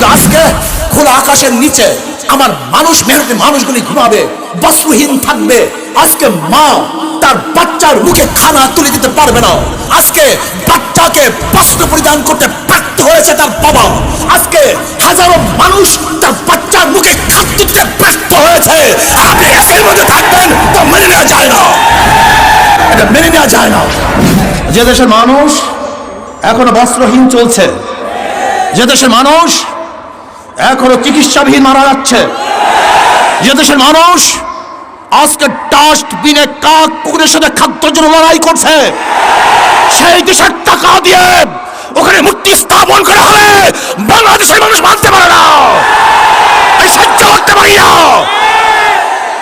কিন্তু আজকে খোলা আকাশের নিচে আমার মানুষ, মেহনতি মানুষগুলি ঘুমাবে, বস্ত্রহীন থাকবে। আজকে মা তার বাচ্চার মুখে খানা তুলে দিতে পারবে না। আজকে বাচ্চাকে বস্ত্র পরিধান করতে ব্যর্থ হয়েছে তার বাবা। আজকে হাজারো মানুষ তার বাচ্চার মুখে খাদ্য দিতে ব্যর্থ হয়েছে। আপনি এসের মধ্যে থাকবেন? তা মেনে নেওয়া যায় না। এটা মেনে নেওয়া যায় না। যে দেশের মানুষ এখনও বস্ত্রহীন চলছে, যে দেশের মানুষ এখনও চিকিৎসাবিহীন মারা যাচ্ছে। যে দেশের মানুষ আজকে ডাস্টবিনে কাক কুকুরের সাথে খাদ্যের জন্য লড়াই করছে, সেই দেশের টাকা দিয়ে ওখানে মূর্তি স্থাপন করা হবে বাংলাদেশের মানুষ মানতে পারে না। সহ্য করতে পারি না।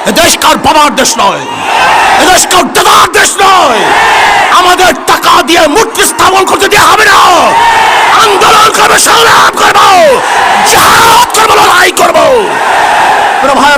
এ দেশ কার বাবার দেশ নয় দেশ কার দাদার দেশ নয় আমাদের টাকা দিয়ে মূর্তি স্থাপন করতে দেওয়া হবে না আন্দোলন করবে সংগ্রাম করব জাহাজ করব লড়াই করব প্রিয় ভাইয়ের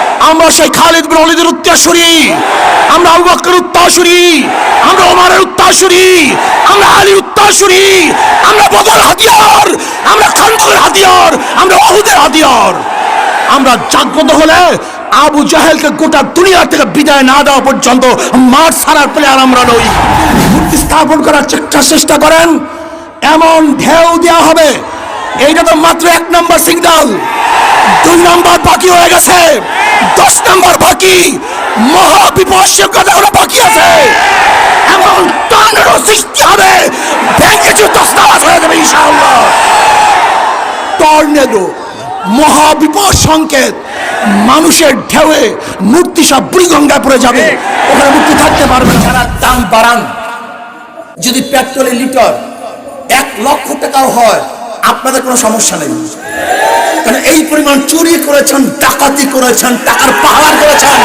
আমরা সেই খালিদ বিন ওয়ালিদের উত্তরসূরি। আমরা আবু বকরের উত্তরসূরি। আমরা ওমরের উত্তরসূরি। আমরা আলী উত্তরসূরি। আমরা বদর হাতিয়ার। আমরা খান্দকের হাতিয়ার। আমরা ওহুদের হাতিয়ার। আমরা জাগ্রত হলে আবু জাহেলকে গোটা দুনিয়া থেকে বিদায় না দেওয়া পর্যন্ত মাঠ ছাড়ার প্লেয়ার আমরা নই। মূর্তি স্থাপন করার চেষ্টা চেষ্টা করেন। এমন ঢেউ দেওয়া হবে। এইটা তো মাত্র এক নম্বর সিগন্যাল। দুই নম্বর বাকি হয়ে গেছে। দশ নম্বর বাকি। মহা বিপর্যয় কথা হলো বাকি আছে। এমন টানেরও সৃষ্টি হবে। ভেঙে যে দস্তাবাজ হয়ে যাবে ইনশাআল্লাহ। টর্নেডো মহাবিপদ সংকেত। মানুষের ঢেউয়ে মূর্তি সব বুড়িগঙ্গায় পড়ে যাবে। ওখানে মূর্তি থাকতে পারবে যারা দাম বাড়ান, যদি পেট্রোলের লিটার এক লক্ষ টাকাও হয় আপনাদের কোনো সমস্যা নেই। কারণ এই পরিমাণ চুরি করেছেন, ডাকাতি করেছেন, টাকার পাহাড় করেছেন।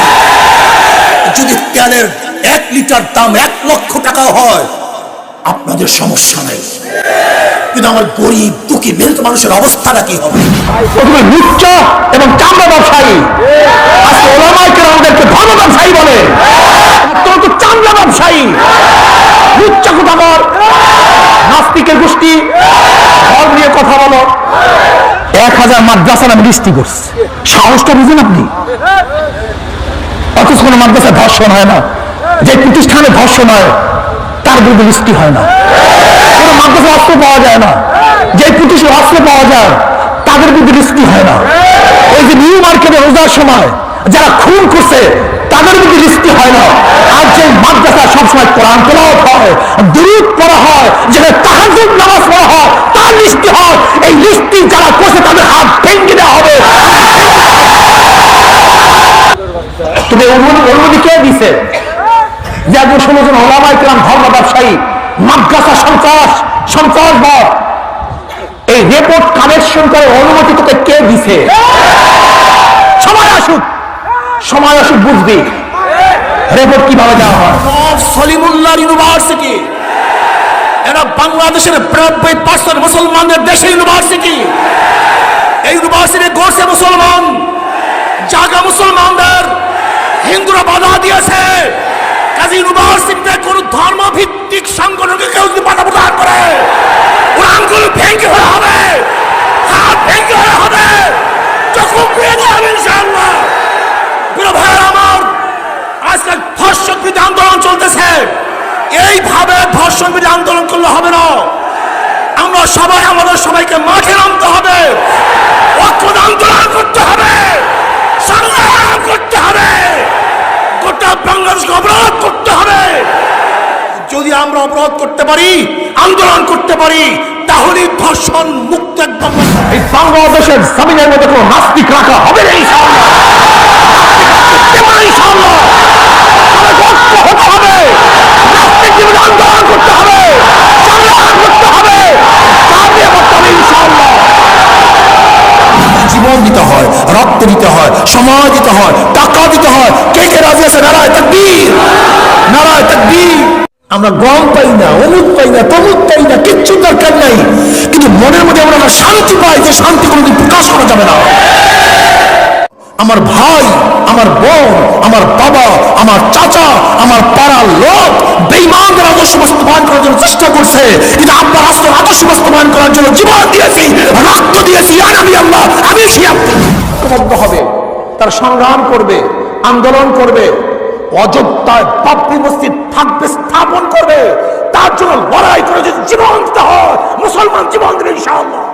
যদি তেলের এক লিটার দাম এক লক্ষ টাকা হয়, আপনাদের সমস্যা নেই। কিন্তু আমার গরিব, দুঃখী মেহনত মানুষের অবস্থাটা কি হবে? প্রথমে লুচ্চ এবং চামড়া ব্যবসায়ী। আজকে ওলামাই আমাদেরকে ধর্ম ব্যবসায়ী বলে। তো চামড়া ব্যবসায়ী লুচ্চা কোথাকার নাস্তিকের গোষ্ঠী ধর্ম নিয়ে কথা বলো এক হাজার মাদ্রাসা নামে লিস্টি করছে। সাহসটা বুঝেন আপনি? অথচ কোনো মাদ্রাসায় ধর্ষণ হয় না। যে প্রতিষ্ঠানে ধর্ষণ হয়, তার বিরুদ্ধে লিস্টি হয় না। কোনো মাদ্রাসা অস্ত্র পাওয়া যায় না। যে প্রতিষ্ঠানে অস্ত্র পাওয়া যায়, তাদের বিরুদ্ধে লিস্টি হয় না। ওই যে নিউ মার্কেটে রোজার সময় যারা খুন করছে, তাদের বিরুদ্ধে লিস্টি হয় না। আর যে মাদ্রাসা সবসময় কোরআন তেলাওয়াত হয়, দুরুদ পড়া হয়, যেখানে তাহাজুদ তার লিস্টি হয়, এই লিস্টি যারা করছে তাদের হাত ভেঙে দেওয়া হবে। তুমি অনুমতি কে দিছে? যে একজন ষোলো জন ওলামা ইকরাম, ধর্ম ব্যবসায়ী, মাদ্রাসা সন্ত্রাস, সন্ত্রাসবাদ। এই রিপোর্ট কালেকশন করে অনুমতি তোকে কে দিছে? সময় আসুক। সময় আসুক, বুঝবি। রেপোর্ট কীভাবে দেওয়া হয়? সলিমুল্লাহ ইউনিভার্সিটি। এরা বাংলাদেশের নব্বই পার্সেন্ট মুসলমানদের দেশে ইউনিভার্সিটি এই ইউনিভার্সিটি গড়ছে মুসলমান। জাগা মুসলমানদের। হিন্দুরা বাধা দিয়েছে। ধর্মভিত্তিক সংগঠনকে কেউ যদি বাধা প্রদান করে, ওরা আঙ্গুল ভেঙে হবে হাত ভেঙে হয়ে হবে চক্ষু পুড়ে দেওয়া হবে ইনশাআল্লাহ প্রিয় ভাইয়ের আমার আজকাল ধর্ষক বিরোধী আন্দোলন চলতেছে বিরোধী আন্দোলন করলে হবে না। আমরা সবাই আমাদের সবাইকে মাঠে নামতে হবে। ঐক্যবদ্ধ আন্দোলন করতে হবে। সংগ্রাম করতে হবে। গোটা বাংলাদেশকে অবরোধ করতে হবে। যদি আমরা অবরোধ করতে পারি আন্দোলন করতে পারি তাহলে ধর্ষণ মুক্ত একদম এই বাংলাদেশের জমিনের মধ্যে কোনো নাস্তিক রাখা হবে না ইনশাআল্লাহ। দিতে হয়, সময় দিতে হয়, টাকা দিতে হয়। কে কে রাজি আছে? নারায় তাকবীর। নারায় তাকবীর। আমরা গম পাই না অমুক পাই না তমুক পাই না, কিচ্ছু দরকার নাই। কিন্তু মনের মধ্যে আমরা শান্তি পাই যে শান্তি কোনোদিন প্রকাশ করা যাবে না। আমার ভাই, আমার বোন, আমার বাবা, আমার চাচা, আমার পাড়ার লোক আদর্শ বাস্তবায়ন করার জন্য চেষ্টা করছে। কিন্তু আব্বা আদর্শ বাস্তবায়ন করার জন্য জীবন দিয়েছি, রক্ত দিয়েছি। আর আমি আল্লাহ, আমি হবে, তার সংগ্রাম করবে, আন্দোলন করবে, অযোধ্যায় বাবরি মসজিদ থাকবে, স্থাপন করবে। তার জন্য লড়াই করে যদি জীবন দিতে হয়, মুসলমান জীবন দিবে ইনশাআল্লাহ।